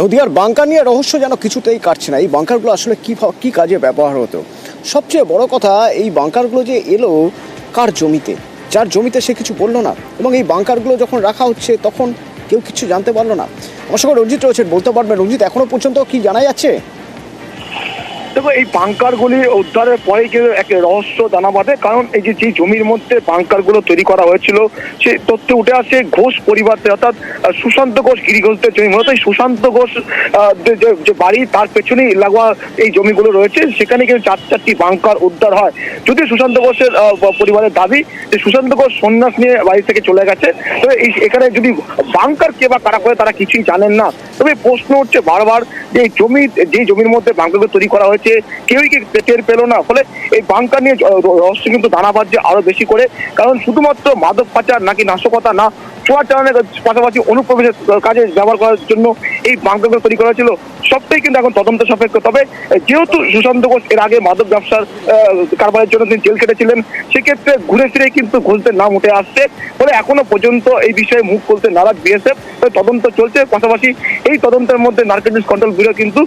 নদিয়ার বাঙ্কার নিয়ে রহস্য যেন কিছুতেই কাটছে না। এই বাঙ্কারগুলো আসলে কী কী কাজে ব্যবহার হতো? সবচেয়ে বড় কথা, এই বাঙ্কারগুলো যে এলো কার জমিতে? যার জমিতে সে কিছু বলল না। এবং এই বাঙ্কারগুলো যখন রাখা হচ্ছে, তখন কেউ কিছু জানতে পারল না। আমার সঙ্গে রঞ্জিত রয়েছেন, বলতে পারবেন, রঞ্জিত এখনও পর্যন্ত কি জানা যাচ্ছে? দেখো, এই বাংকারগুলি উদ্ধারের পরেই কিন্তু এক রহস্য দানা বাঁধে। কারণ এই যে জমির মধ্যে বাংকারগুলো তৈরি করা হয়েছিল, সে তথ্য উঠে আসে ঘোষ পরিবারতে অর্থাৎ সুশান্ত ঘোষ গিরি ঘোষদের জমি। মূলত সুশান্ত ঘোষ যে বাড়ি, তার পেছনেই লাগোয়া এই জমিগুলো রয়েছে। সেখানে কিন্তু চার চারটি বাংকার উদ্ধার হয়। যদি সুশান্ত ঘোষের পরিবারের দাবি যে, সুশান্ত ঘোষ সন্ন্যাস নিয়ে বাড়ি থেকে চলে গেছে। তবে এই, এখানে যদি বাংকার কে বা কারা করে, তারা কিছুই জানেন না। তবে প্রশ্ন হচ্ছে বারবার যে জমি, যে জমির মধ্যে বাংকারগুলো তৈরি করা হয়েছে কেউই কি টের পেল না। ফলে এই বাংকার নিয়ে রহস্য কিন্তু দানা বাজছে আরও বেশি করে। কারণ শুধুমাত্র মাদক পাচার নাকি নাশকতা না চোয়ার চালানের পাশাপাশি অনুপ্রবেশের কাজে ব্যবহার করার জন্য এই বাংকারগুলো তৈরি করা ছিল সবটাই কিন্তু এখন তদন্ত সাপেক্ষ। তবে যেহেতু সুশান্ত ঘোষ এর আগে মাদক ব্যবসার কারবারের জন্য তিনি জেল কেটেছিলেন সেক্ষেত্রে ঘুরে ফিরে কিন্তু ঘোষদের নাম উঠে আসছে। ফলে এখনও পর্যন্ত এই বিষয়ে মুখ খুলতে নারাজ বিএসএফ। তদন্ত চলছে। পাশাপাশি এই তদন্তের মধ্যে নার্কোটিক্স কন্ট্রোল ব্যুরো কিন্তু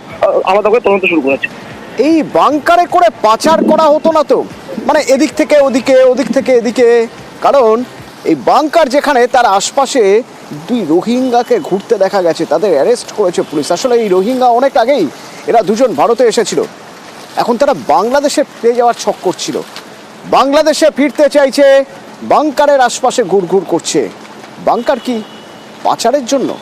আলাদা করে তদন্ত শুরু করেছে। এই বাংকারে করে পাচার করা হতো না তো। মানে এদিক থেকে, ওদিকে, ওদিক থেকে, এদিকে। কারণ এই বাংকার যেখানে, তার আশপাশে দুই রোহিঙ্গাকে ঘুরতে দেখা গেছে, তাদের অ্যারেস্ট করেছে পুলিশ। আসলে এই রোহিঙ্গা অনেক আগেই এরা দুজন ভারতে এসেছিল। এখন তারা বাংলাদেশে পেয়ে যাওয়ার ছক করছিল। বাংলাদেশে ফিরতে চাইছে, বাংকারের আশপাশে ঘুরঘুর করছে। বাংকার কি পাচারের জন্য?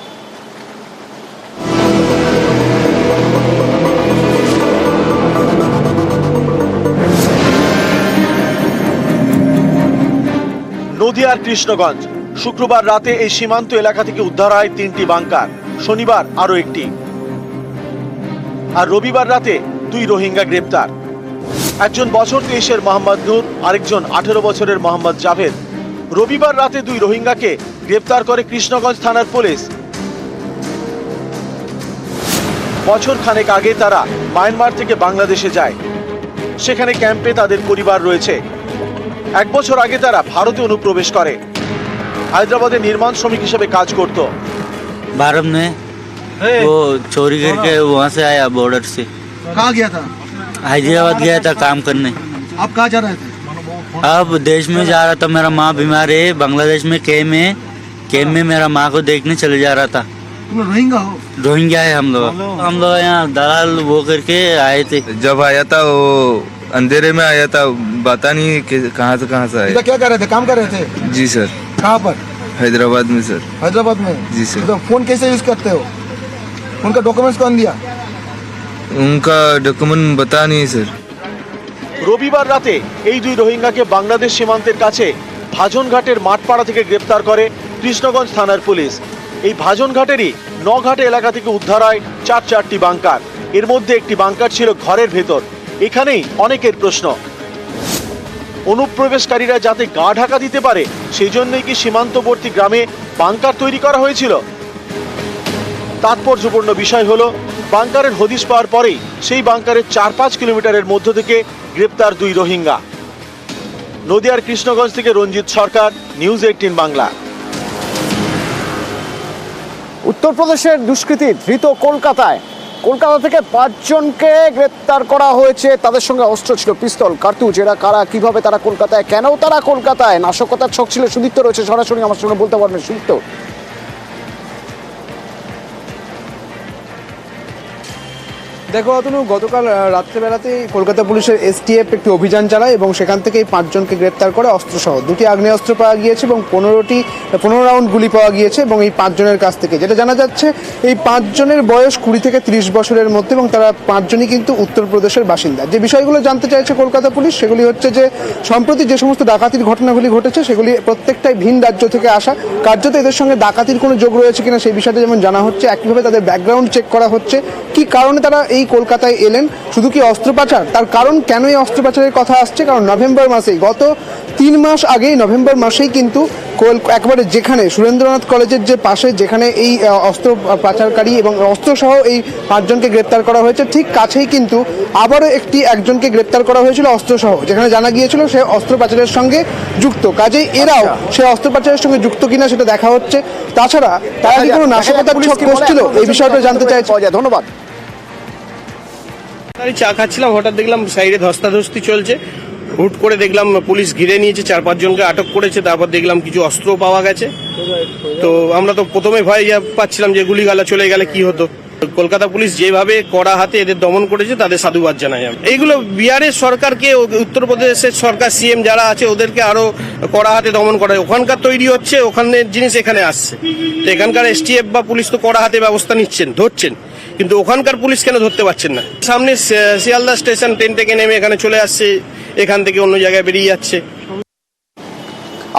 নদিয়ার কৃষ্ণগঞ্জ। শুক্রবার রাতে এই সীমান্ত এলাকা থেকে উদ্ধার হয় তিনটি বাংকার। শনিবার আরও একটি। আর রবিবার রাতে দুই রোহিঙ্গা গ্রেপ্তার। একজন বছর তেইশের মোহাম্মদ নূর, আরেকজন আঠেরো বছরের মোহাম্মদ জাভেদ। রবিবার রাতে দুই রোহিঙ্গাকে গ্রেপ্তার করে কৃষ্ণগঞ্জ থানার পুলিশ। বছর খানেক আগে তারা মায়ানমার থেকে বাংলাদেশে যায়। সেখানে ক্যাম্পে তাদের পরিবার রয়েছে। এক বছর আগে তারা ভারতে অনুপ্রবেশ করে হায়দ্রাবাদে নির্মাণ শ্রমিক হিসেবে কাজ করত भारत में वो चोरी करके वहाँ से आया बॉर्डर से कहाँ गया था हैदराबाद गया था काम करने आप कहाँ जा रहे थे अब देश में जा रहा था मेरा माँ बीमार है बांग्लादेश में कैम है कैम में मेरा माँ को देखने चले जा रहा था तुम लोग रोहिंगा हो रोहिंग्या है हम लोग हम लोग यहाँ दलाल वो करके आए थे जब आया था वो अंधेरे में आया था पता नहीं कि कहाँ से कहाँ से इधर आया क्या कर रहे थे काम कर रहे थे जी सर कहाँ पर हैदराबाद में सर हैदराबाद में जी सर। तो फोन कैसे यूज करते हो उनका डॉक्यूमेंट्स कौन दिया उनका डॉक्यूमेंट बता नहीं सर রবিবার রাতে এই দুই রোহিঙ্গাকে বাংলাদেশ সীমান্তের কাছে ভাজনঘাটের মাঠপাড়া থেকে গ্রেপ্তার করে কৃষ্ণগঞ্জ থানার পুলিশ এই ভাজনঘাটেরই নঘাটে এলাকা থেকে উদ্ধার হয় চার চারটি বাংকার এর মধ্যে একটি বাংকার ছিল ঘরের ভেতর এখানেই অনেকের প্রশ্ন। অনুপ্রবেশকারীরা যাতে গা ঢাকা দিতে পারে সেই জন্যই কি সীমান্তবর্তী গ্রামে বাংকার তৈরি করা হয়েছিল? তাৎপর্যপূর্ণ বিষয় হলো, বাংকারের হদিশ পাওয়ার পরেই সেই বাংকারের চার পাঁচ কিলোমিটারের মধ্য থেকে গ্রেপ্তার দুই রোহিঙ্গা। নদিয়ার কৃষ্ণগঞ্জ থেকে রঞ্জিত সরকার, নিউজ এইটিন বাংলা। উত্তরপ্রদেশের দুষ্কৃতী ধৃত কলকাতায় কলকাতা থেকে পাঁচজনকে গ্রেপ্তার করা হয়েছে। তাদের সঙ্গে অস্ত্র ছিল, পিস্তল, কার্তুজ। এরা কারা, কীভাবে তারা কলকাতায়, কেন তারা কলকাতায়? নাশকতার ছক ছিল, সুদীপ্ত রয়েছে সরাসরি আমার সঙ্গে বলতে পারবেন সুদীপ্ত। দেখো অতনু, গতকাল রাত্রেবেলাতেই কলকাতা পুলিশের এসটিএফ একটি অভিযান চালায় এবং সেখান থেকে পাঁচজনকে গ্রেপ্তার করে অস্ত্রসহ। দুটি আগ্নেয়াস্ত্র পাওয়া গিয়েছে এবং পনেরোটি, পনেরো রাউন্ড গুলি পাওয়া গিয়েছে এবং এই পাঁচজনের কাছ থেকে। যেটা জানা যাচ্ছে, এই পাঁচজনের বয়স কুড়ি থেকে ত্রিশ বছরের মধ্যে এবং তারা পাঁচজনই কিন্তু উত্তরপ্রদেশের বাসিন্দা। যে বিষয়গুলো জানতে চাইছে কলকাতা পুলিশ, সেগুলি হচ্ছে যে, সম্প্রতি যে সমস্ত ডাকাতির ঘটনাগুলি ঘটেছে, সেগুলি প্রত্যেকটাই ভিন রাজ্য থেকে আসা। কার্যত এদের সঙ্গে ডাকাতির কোনো যোগ রয়েছে কিনা সেই বিষয়টা যেমন জানা হচ্ছে, একইভাবে তাদের ব্যাকগ্রাউন্ড চেক করা হচ্ছে। কি কারণে তারা এই কলকাতায় এলেন? শুধু কি অস্ত্র পাচার তার কারণ কেন এই অস্ত্র পাচারের কথা আসছে? কারণ নভেম্বর মাসেই গত তিন মাস আগেই নভেম্বর মাসেই কিন্তু একবারে যেখানে সুরেন্দ্রনাথ কলেজের যে পাশে যেখানে এই অস্ত্র পাচারকারী এবং অস্ত্রসহ এই পাঁচজনকে গ্রেপ্তার করা হয়েছে ঠিক কাছেই কিন্তু আবারও একটি একজনকে গ্রেপ্তার করা হয়েছিল অস্ত্রসহ। যেখানে জানা গিয়েছিল সে অস্ত্র পাচারের সঙ্গে যুক্ত। কাজেই এরাও সে অস্ত্র পাচারের সঙ্গে যুক্ত কিনা সেটা দেখা হচ্ছে। তাছাড়া তারা কি কোনো নাশকতার ছক কষছিল এই বিষয়টা জানতে যায় ধন্যবাদ। চা খাচ্ছিলাম, হঠাৎ দেখলাম সাইডে ধস্তাধস্তি চলছে। হুট করে দেখলাম পুলিশ ঘিরে নিয়েছে, চার পাঁচজনকে আটক করেছে, তারপর দেখলাম কিছু অস্ত্র পাওয়া গেছে। তো আমরা তো প্রথমে ভয় পাচ্ছিলাম যে গুলিগালা চলে গেলে কি হতো। কলকাতা পুলিশ যেভাবে কড়া হাতে এদের দমন করেছে, তাদের সাধুবাদ জানাই আমি। এইগুলো বিহারের সরকারকে উত্তরপ্রদেশের সরকার সিএম যারা আছে, ওদেরকে আরও কড়া হাতে দমন করা। ওখানকার তৈরি হচ্ছে, ওখানের জিনিস এখানে আসছে। তো এখানকার এসটিএফ বা পুলিশ তো কড়া হাতে ব্যবস্থা নিচ্ছেন, ধরছেন। কিন্তু ওখানকার পুলিশ কেন ধরতে পারছেন না? সামনে শিয়ালদা স্টেশন ট্রেন থেকে নেমে এখানে চলে আসছে, এখান থেকে অন্য জায়গায় বেরিয়ে যাচ্ছে।